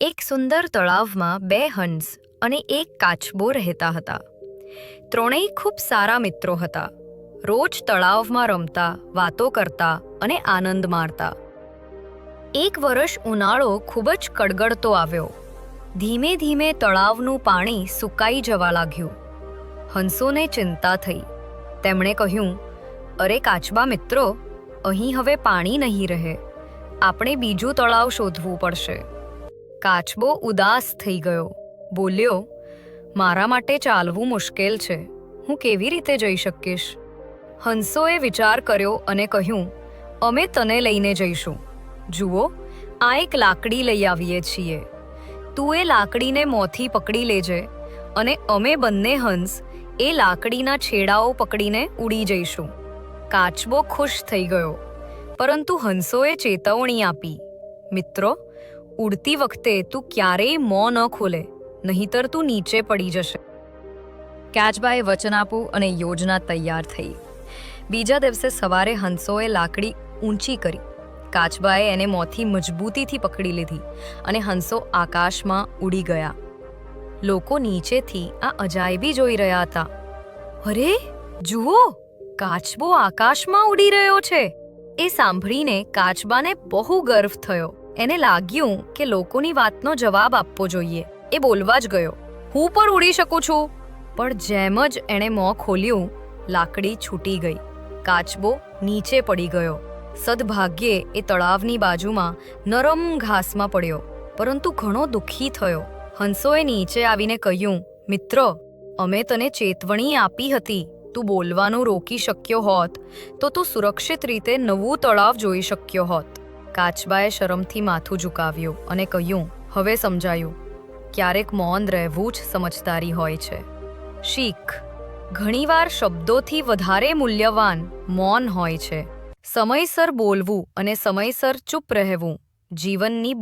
એક સુંદર તળાવમાં બે હંસ અને એક કાચબો રહેતા હતા. ત્રણેય ખૂબ સારા મિત્રો હતા. રોજ તળાવમાં રમતા, વાતો કરતા અને આનંદ માણતા. એક વર્ષ ઉનાળો ખૂબ જ કડગડતો આવ્યો. ધીમે ધીમે તળાવનું પાણી સુકાઈ જવા લાગ્યું. હંસોને ચિંતા થઈ. તેમણે કહ્યું, અરે કાચબા મિત્રો, અહીં હવે પાણી નહીં રહે. આપણે બીજું તળાવ શોધવું પડશે. કાચબો ઉદાસ થઈ ગયો. બોલ્યો, મારા માટે ચાલવું મુશ્કેલ છે. હું કેવી રીતે જઈ શકીશ? હંસોએ વિચાર કર્યો અને કહ્યું, અમે તને લઈને જઈશું. જુઓ, આ એક લાકડી લઈ આવીએ છીએ. તું એ લાકડીને મોંથી પકડી લેજે અને અમે બંને હંસ એ લાકડીના છેડાઓ પકડીને ઉડી જઈશું. કાચબો ખુશ થઈ ગયો, પરંતુ હંસોએ ચેતવણી આપી, મિત્રો ઉડતી વખતે તું ક્યારેય મોં ન ખોલે, નહીતર તું નીચે પડી જશે. કેચબાએ વચન આપું અને યોજના તૈયાર થઈ. બીજા દિવસે સવારે હંસોએ લાકડી ઊંચી કરી. કાચબાએ એને મોંથી મજબૂતીથી પકડી લીધી અને હંસો આકાશમાં ઉડી ગયા. લોકો નીચેથી આ અજાયબી જોઈ રહ્યા હતા. અરે, જુઓ, કાચબો આકાશમાં ઉડી રહ્યો છે. એ સાંભળીને કાચબાને બહુ ગર્વ થયો. એને લાગ્યું કે લોકોની વાતનો જવાબ આપવો જોઈએ. એ બોલવા જ ગયો. હું પણ ઉડી શકું છું. પણ જેમ જ એણે મોં ખોલ્યું, લાકડી છૂટી ગઈ. કાચબો નીચે પડી ગયો. સદભાગ્યે એ તળાવની બાજુમાં નરમ ઘાસમાં પડ્યો. પરંતુ ઘણો દુઃખી થયો. હંસોએ નીચે આવીને કહ્યું, મિત્ર, અમે તને ચેતવણી આપી હતી. તું બોલવાનું રોકી શક્યો હોત તો તું સુરક્ષિત રીતે નવું તળાવ જોઈ શક્યો હોત. કાચબાએ શરમથી માથું ઝુકાવ્યું અને કહ્યું, હવે સમજાયું. ક્યારેક મૌન રહેવું જ સમજદારી હોય છે. શીખ. ઘણીવાર શબ્દોથી વધારે મૂલ્યવાન મૌન હોય છે. સમયસર બોલવું અને સમયસર ચૂપ રહેવું જીવનની